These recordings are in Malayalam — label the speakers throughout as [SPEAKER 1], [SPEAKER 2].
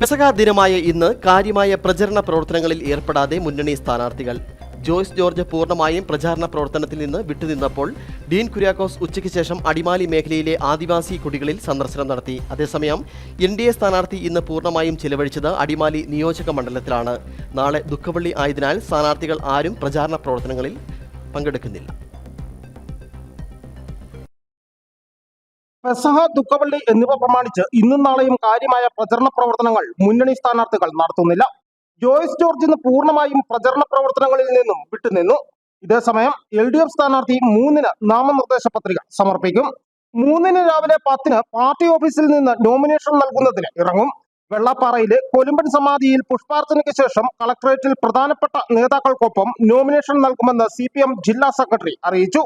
[SPEAKER 1] പെസക ദിനമായ ഇന്ന് കാര്യമായ പ്രചരണ പ്രവർത്തനങ്ങളിൽ ഏർപ്പെടാതെ മുന്നണി സ്ഥാനാർത്ഥികൾ. ജോയ്സ് ജോർജ് പൂർണമായും പ്രചാരണ പ്രവർത്തനത്തിൽ നിന്ന് വിട്ടുനിന്നപ്പോൾ ഡീൻ കുര്യാക്കോസ് ഉച്ചയ്ക്ക് ശേഷം അടിമാലി മേഖലയിലെ ആദിവാസി കുടികളിൽ സന്ദർശനം നടത്തി. അതേസമയം എൻ ഡി എ സ്ഥാനാർത്ഥി ഇന്ന് പൂർണമായും ചിലവഴിച്ചത് അടിമാലി നിയോജക മണ്ഡലത്തിലാണ്. നാളെ ദുഃഖവള്ളി ആയതിനാൽ സ്ഥാനാർത്ഥികൾ ആരും പ്രചാരണ പ്രവർത്തനങ്ങളിൽ പങ്കെടുക്കുന്നില്ല.
[SPEAKER 2] പെസഹ ദുഃഖവള്ളി എന്നിവ പ്രമാണിച്ച് ഇന്നും നാളെയും കാര്യമായ പ്രചരണ പ്രവർത്തനങ്ങൾ മുന്നണി സ്ഥാനാർത്ഥികൾ നടത്തുന്നില്ല. ജോയ്സ് ജോർജ് ഇന്ന് പൂർണമായും പ്രചരണ പ്രവർത്തനങ്ങളിൽ നിന്നും വിട്ടുനിന്നു. ഇതേസമയം എൽ ഡി എഫ് സ്ഥാനാർത്ഥി മൂന്നിന് നാമനിർദ്ദേശ പത്രിക സമർപ്പിക്കും. മൂന്നിന് രാവിലെ പത്തിന് പാർട്ടി ഓഫീസിൽ നിന്ന് നോമിനേഷൻ നൽകുന്നതിന് ഇറങ്ങും. വെള്ളാപ്പാറയിലെ കൊലുമ്പൻ സമാധിയിൽ പുഷ്പാർച്ചനയ്ക്ക് ശേഷം കളക്ടറേറ്റിൽ പ്രധാനപ്പെട്ട നേതാക്കൾക്കൊപ്പം നോമിനേഷൻ നൽകുമെന്ന് സി ജില്ലാ സെക്രട്ടറി അറിയിച്ചു.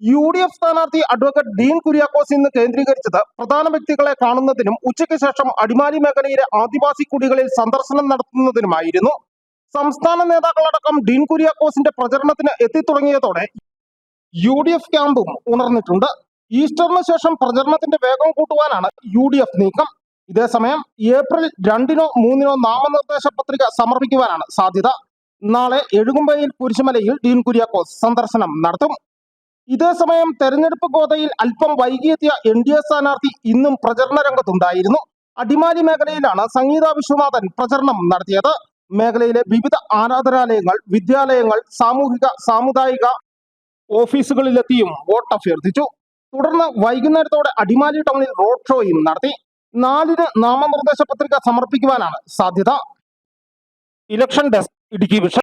[SPEAKER 2] യു ഡി എഫ് സ്ഥാനാർത്ഥി അഡ്വക്കേറ്റ് ഡീൻ കുര്യാക്കോസ് ഇന്ന് കേന്ദ്രീകരിച്ചത് പ്രധാന വ്യക്തികളെ കാണുന്നതിനും ഉച്ചയ്ക്ക് ശേഷം അടിമാലി മേഖലയിലെ ആദിവാസി കുടികളിൽ സന്ദർശനം നടത്തുന്നതിനുമായിരുന്നു. സംസ്ഥാന നേതാക്കളടക്കം ഡീൻ കുര്യാക്കോസിന്റെ പ്രചരണത്തിന് എത്തിത്തുടങ്ങിയതോടെ യു ഡി എഫ് ക്യാമ്പും ഉണർന്നിട്ടുണ്ട്. ഈസ്റ്ററിന് ശേഷം പ്രചരണത്തിന്റെ വേഗം കൂട്ടുവാനാണ് യു ഡി എഫ് നീക്കം. ഇതേസമയം ഏപ്രിൽ രണ്ടിനോ മൂന്നിനോ നാമനിർദ്ദേശ പത്രിക സമർപ്പിക്കുവാനാണ് സാധ്യത. നാളെ എഴുകുമ്പയിൽ കുരിശുമലയിൽ ഡീൻ കുര്യാക്കോസ് സന്ദർശനം നടത്തും. ഇതേസമയം തെരഞ്ഞെടുപ്പ് ഗോതയിൽ അല്പം വൈകിയെത്തിയ എൻ ഡി എ സ്ഥാനാർത്ഥി ഇന്നും പ്രചരണ രംഗത്തുണ്ടായിരുന്നു. അടിമാലി മേഖലയിലാണ് സംഗീത വിശ്വനാഥൻ പ്രചരണം നടത്തിയത്. മേഖലയിലെ വിവിധ ആരാധനാലയങ്ങൾ വിദ്യാലയങ്ങൾ സാമൂഹിക സാമുദായിക ഓഫീസുകളിലെത്തിയും വോട്ട് അഭ്യർത്ഥിച്ചു. തുടർന്ന് വൈകുന്നേരത്തോടെ അടിമാലി ടൗണിൽ റോഡ് ഷോയും നടത്തി. നാലിന് നാമനിർദ്ദേശ പത്രിക സമർപ്പിക്കുവാനാണ് സാധ്യത. Election desk Idukki vision